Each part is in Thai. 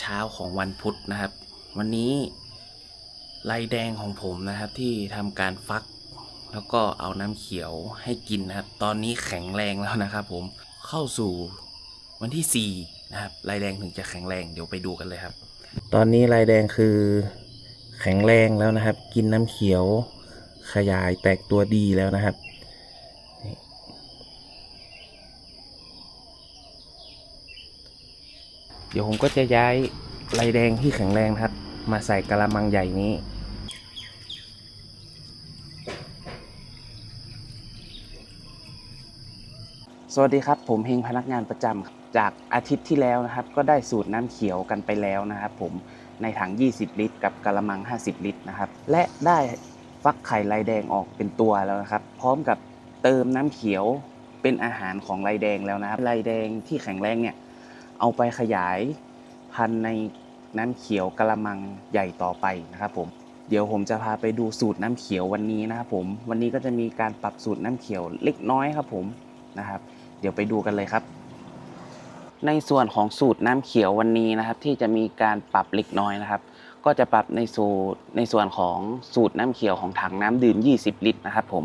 เช้าของวันพุธนะครับ วันนี้ลายแดงของผมนะครับที่ทำการฟัก แล้วก็เอาน้ำเขียวให้กินนะครับ ตอนนี้แข็งแรงแล้วนะครับ ผมเข้าสู่วันที่4นะครับลายแดงถึงจะแข็งแรงเดี๋ยวไปดูกันเลยครับ ตอนนี้ลายแดงคือแข็งแรงแล้วนะครับ กินน้ำเขียวขยายแตกตัวดีแล้วนะครับนี่เดี๋ยวผมก็จะย้ายลายแดงที่แข็งแรงครับ มาใส่กระมังใหญ่นี้ สวัสดีครับ ผมเฮงพนักงานประจำจากอาทิตย์ที่แล้วนะครับ ก็ได้สูตรน้ำเขียวกันไปแล้วนะครับ ผมในถัง 20 ลิตร กับกระมัง 50 ลิตรนะครับ และได้ฟักไข่ลายแดงออกเป็นตัวแล้วนะครับ พร้อมกับเติมน้ำเขียวเป็นอาหารของลายแดงแล้วนะครับลายแดงที่แข็งแรงเนี่ย เอาไปขยายพันธุ์ในน้ำเขียวกระมังใหญ่ต่อไปนะครับผมเดี๋ยวผมจะพาไปดูสูตรน้ำเขียววันนี้นะครับผมวันนี้ก็จะมีการปรับสูตรน้ำเขียวเล็กน้อยครับผมนะครับ เดี๋ยวไปดูกันเลยครับ ในส่วนของสูตรน้ำเขียววันนี้นะครับ ที่จะมีการปรับเล็กน้อยนะครับ ก็จะปรับในสูตรในส่วนของสูตรน้ำเขียวของถังน้ำดื่ม 20 ลิตรนะครับผม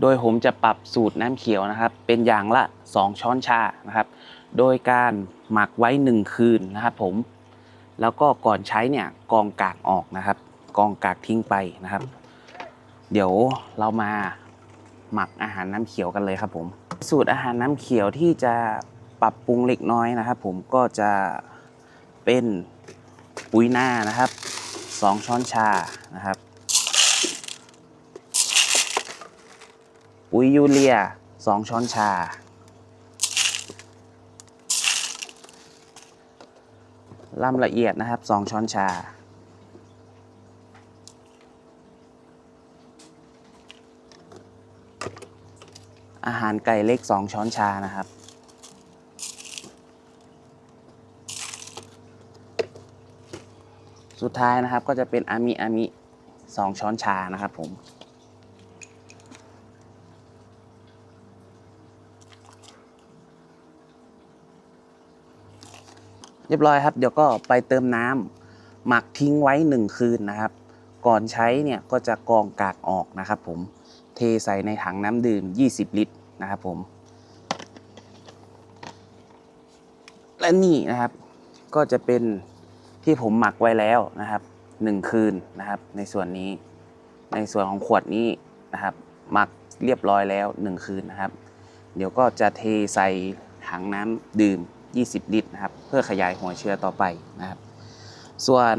โดยผมจะปรับสูตรน้ำเขียวนะครับ เป็นอย่างละ 2 ช้อนชานะครับ โดยการหมักไว้ 1 คืนนะครับผม แล้วก็ก่อนใช้เนี่ยกองกากออกนะครับ กองกากทิ้งไปนะครับ เดี๋ยวเรามาหมักอาหารน้ำเขียวกันเลยครับผม สูตรอาหารน้ำเขียวที่จะปรับปรุงเล็กน้อยนะครับ ผมก็จะเป็นปุ๋ยหน้านะครับ 2 ช้อนชานะครับ ปุ๋ยยูเรีย 2 ช้อนชา ล่ำละเอียดนะครับ 2 ช้อนชา อาหารไก่เล็ก 2 ช้อนชานะครับสุดท้ายนะครับก็จะเป็นอามิอามิ 2 ช้อนชานะครับผม เรียบร้อยครับ เดี๋ยวก็ไปเติมน้ำหมักทิ้งไว้ 1 คืนนะครับ ก่อนใช้เนี่ยก็จะกรองกากออกนะครับ ผมเทใส่ในถังน้ำดื่ม 20 ลิตรนะครับผม และนี่นะครับก็จะเป็นที่ผมหมักไว้แล้วนะครับ 1 คืนนะครับ ในส่วนนี้ในส่วนของขวดนี้นะครับ หมักเรียบร้อยแล้ว 1 คืนนะครับ เดี๋ยวก็จะเทใส่ถังน้ำดื่ม 20 ลิตรนะครับ เพื่อขยายหัวเชื้อต่อไปนะครับ ส่วน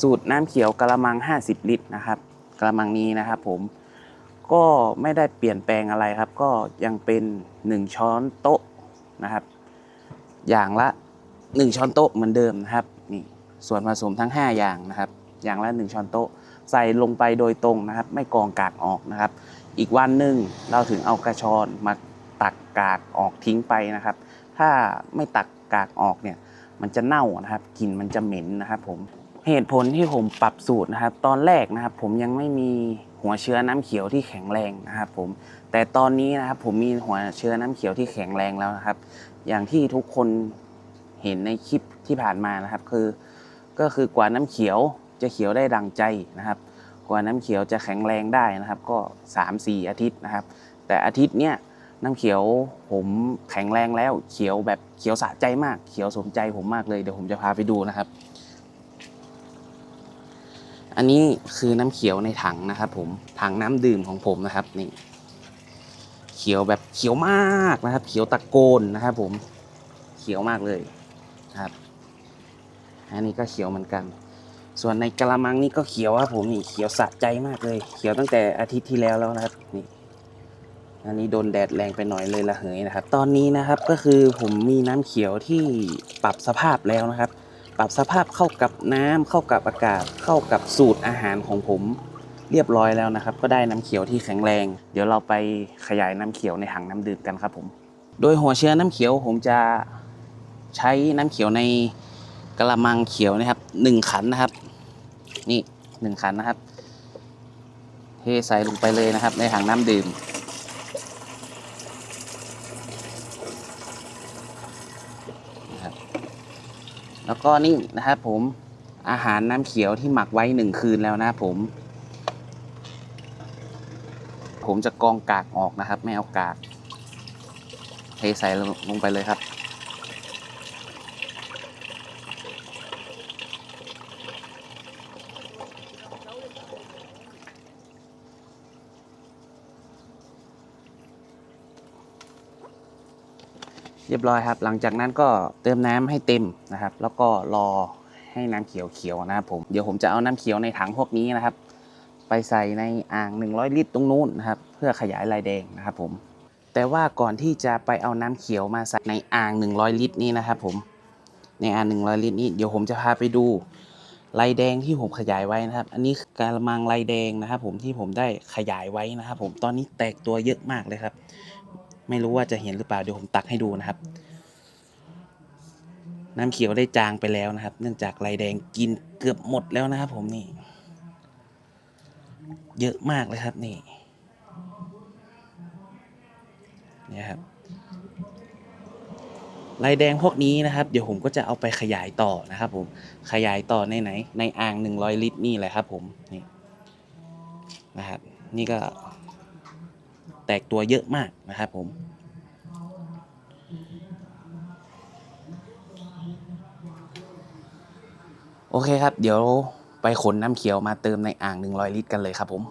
สูตรน้ำเขียวกระมัง 50 ลิตรนะครับกระมังนี้นะครับ ผมก็ไม่ได้เปลี่ยนแปลงอะไรครับ ก็ยังเป็น 1 ช้อนโต๊ะนะครับ อย่างละ 1 ช้อนโต๊ะเหมือนเดิมนะครับนี่ส่วนผสมทั้ง 5 อย่างนะครับ อย่างละ 1 ช้อนโต๊ะ ใส่ลงไปโดยตรงนะครับ ไม่กองกากออกนะครับ อีกวันหนึ่งเราถึงเอากระชอนมาตักกากออกทิ้งไปนะครับ ถ้าไม่ตักกากออกเนี่ยมันจะเน่านะครับกลิ่นมันจะเหม็นนะครับผมเหตุผลที่ผมปรับสูตรนะครับ ตอนแรกนะครับ ผมยังไม่มีหัวเชื้อน้ำเขียวที่แข็งแรงนะครับผมแต่ตอนนี้นะครับผมมีหัวเชื้อน้ำเขียวที่แข็งแรงแล้วนะครับ อย่างที่ทุกคนเห็นในคลิปที่ผ่านมานะครับคือ ก็คือกว่าน้ำเขียวจะเขียวได้ดังใจนะครับ กว่าน้ำเขียวจะแข็งแรงได้นะครับ ก็ 3-4 อาทิตย์นะครับ แต่อาทิตย์เนี้ย น้ำเขียวผมแข็งแรงแล้ว เขียวแบบเขียวสะใจมาก เขียวสมใจผมมากเลยเดี๋ยวผมจะพาไปดูนะครับ อันนี้คือน้ำเขียวในถังนะครับ ผมถังน้ำดื่มของผมนะครับนี่เขียวแบบเขียวมากนะครับ เขียวตะโกนนะครับ ผมเขียวมากเลยนะครับอันนี้ก็เขียวเหมือนกัน ส่วนในกระมังนี่ก็เขียวครับผมนี่เขียวสะใจมากเลย เขียวตั้งแต่อาทิตย์ที่แล้วแล้วนะครับนี่ อันนี้โดนแดดแรงไปหน่อยเลยละเหยนะครับ ตอนนี้นะครับก็คือผมมีน้ำเขียวที่ปรับสภาพแล้วนะครับ ปรับสภาพเข้ากับน้ำเข้ากับอากาศ เข้ากับสูตรอาหารของผมเรียบร้อยแล้วนะครับ ก็ได้น้ำเขียวที่แข็งแรง เดี๋ยวเราไปขยายน้ำเขียวในถังน้ำดื่มกันครับผม โดยหัวเชื้อน้ำเขียวผมจะใช้น้ำเขียวในกระมังเขียวนะครับหนึ่งขันนะครับ นี่หนึ่งขันนะครับ เทใส่ลงไปเลยนะครับ ในถังน้ำดื่ม นะครับ แล้วก็นี่นะครับผมอาหารน้ำเขียวที่หมักไว้หนึ่งคืนแล้วนะครับผม ผมจะกรองกากออกนะครับ ไม่เอากาก เทใส่ลงไปเลยครับ รียบร้อยครับ หลังจากนั้นก็เติมน้ำให้เต็มนะครับ แล้วก็รอให้น้ำเขียวเขียวๆนะครับผมเดี๋ยวผมจะเอาน้ำเขียวในถังพวกนี้นะครับ ไปใส่ในอ่าง 100 ลิตรตรงนู้นนะครับ เพื่อขยายลายแดงนะครับผมแต่ว่าก่อนที่จะไปเอาน้ำเขียวมาใส่ในอ่าง 100 ลิตรนี้นะครับผมในอ่าง 100 ลิตรนี้เดี๋ยวผมจะพาไปดูลายแดงที่ผมขยายไว้นะครับ อันนี้กระมังลายแดงนะครับ ผมที่ผมได้ขยายไว้นะครับ ผมตอนนี้แตกตัวเยอะมากเลยครับ ไม่รู้ว่าจะเห็นหรือเปล่าเดี๋ยวผมตักให้ดูนะครับ น้ำเขียวได้จางไปแล้วนะครับ เนื่องจากลายแดงกินเกือบหมดแล้วนะครับ ผมนี่ เยอะมากเลยครับนี่นี่ครับลายแดงพวกนี้นะครับ เดี๋ยวผมก็จะเอาไปขยายต่อนะครับ ผมขยายต่อในไหน ในอ่าง 100 ลิตรนี่แหละครับ ผมนี่นะครับ นี่ก็ แตกตัวเยอะมากนะครับผม โอเคครับ เดี๋ยวไปขนน้ำเขียวมาเติมในอ่าง 100 ลิตรกันเลยครับผม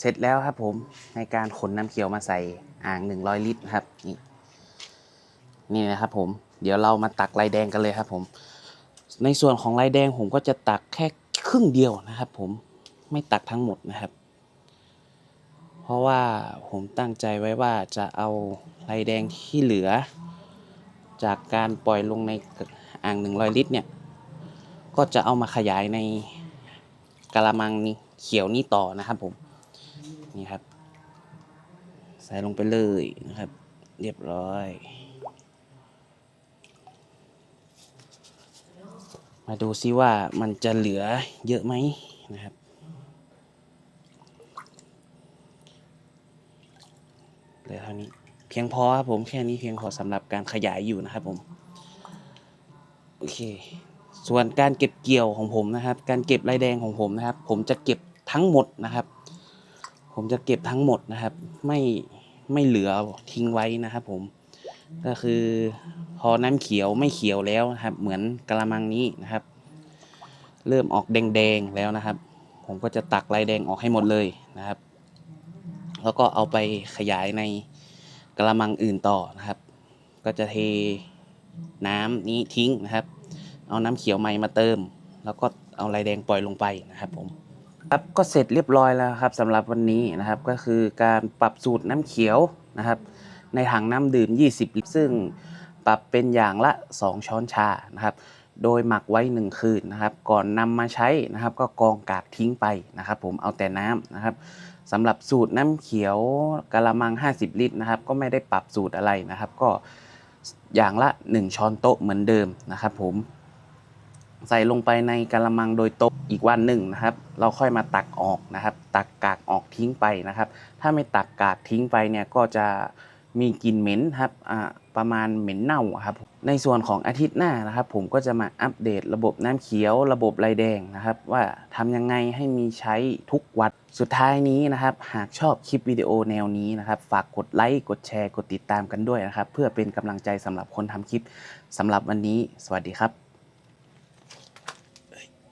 เสร็จแล้วครับผมในการขนน้ำเขียวมาใส่อ่าง 100 ลิตรครับนี่นี่นะครับผมเดี๋ยวเรามาตักลายแดงกันเลยครับผม ในส่วนของลายแดงผมก็จะตักแค่ครึ่งเดียวนะครับผม ไม่ตักทั้งหมดนะครับ เพราะว่าผมตั้งใจไว้ว่าจะเอาลายแดงที่เหลือ จากการปล่อยลงในอ่าง100 ลิตรเนี่ย ก็จะเอามาขยายในกะละมังนี้เขียวนี้ต่อนะครับผม นี่ครับ ใส่ลงไปเลยนะครับ เรียบร้อยมาดูซิว่ามันจะเหลือเยอะไหมนะครับ เหลือเท่านี้เพียงพอครับผมแค่นี้เพียงพอสำหรับการขยายอยู่นะครับผมโอเค ส่วนการเก็บเกี่ยวของผมนะครับ การเก็บลายแดงของผมนะครับ ผมจะเก็บทั้งหมดนะครับ ผมจะเก็บทั้งหมดนะครับ ไม่ไม่เหลือทิ้งไว้นะครับ ผมก็คือพอน้ำเขียวไม่เขียวแล้วนะครับ เหมือนกระมังนี้นะครับ เริ่มออกแดงๆแล้วนะครับ ผมก็จะตักลายแดงออกให้หมดเลยนะครับ แล้วก็เอาไปขยายในกระมังอื่นต่อนะครับ ก็จะเทน้ำนี้ทิ้งนะครับ เอาน้ำเขียวใหม่มาเติม แล้วก็เอาลายแดงปล่อยลงไปนะครับผมครับก็เสร็จเรียบร้อยแล้วครับสำหรับวันนี้นะครับก็คือการปรับสูตรน้ำเขียวนะครับ ในถังน้ำดื่ม 20 ลิตรซึ่งปรับเป็นอย่างละ 2 ช้อนชานะครับ โดยหมักไว้ 1 คืนนะครับ ก่อนนำมาใช้นะครับ ก็กองกากทิ้งไปนะครับ ผมเอาแต่น้ำนะครับ สำหรับสูตรน้ำเขียวกะละมัง 50 ลิตรนะครับ ก็ไม่ได้ปรับสูตรอะไรนะครับ ก็อย่างละ 1 ช้อนโต๊ะเหมือนเดิมนะครับ ผม ใส่ลงไปในกะละมังโดยโตรงอีกวันหนึ่งนะครับ เราค่อยมาตักออกนะครับ ตักกากออกทิ้งไปนะครับ ถ้าไม่ตักกากทิ้งไปเนี่ยก็จะมีกลิ่นเหม็นครับอ่า ประมาณเหม็นเน่าครับ ในส่วนของอาทิตย์หน้านะครับ ผมก็จะมาอัปเดตระบบน้ำเขียว ระบบไรแดงนะครับ ว่าทำยังไงให้มีใช้ทุกวันสุดท้ายนี้นะครับ หากชอบคลิปวิดีโอแนวนี้นะครับ ฝากกดไลค์กดแชร์กดติดตามกันด้วยนะครับ เพื่อเป็นกำลังใจสำหรับคนทำคลิปสำหรับวันนี้ สวัสดีครับ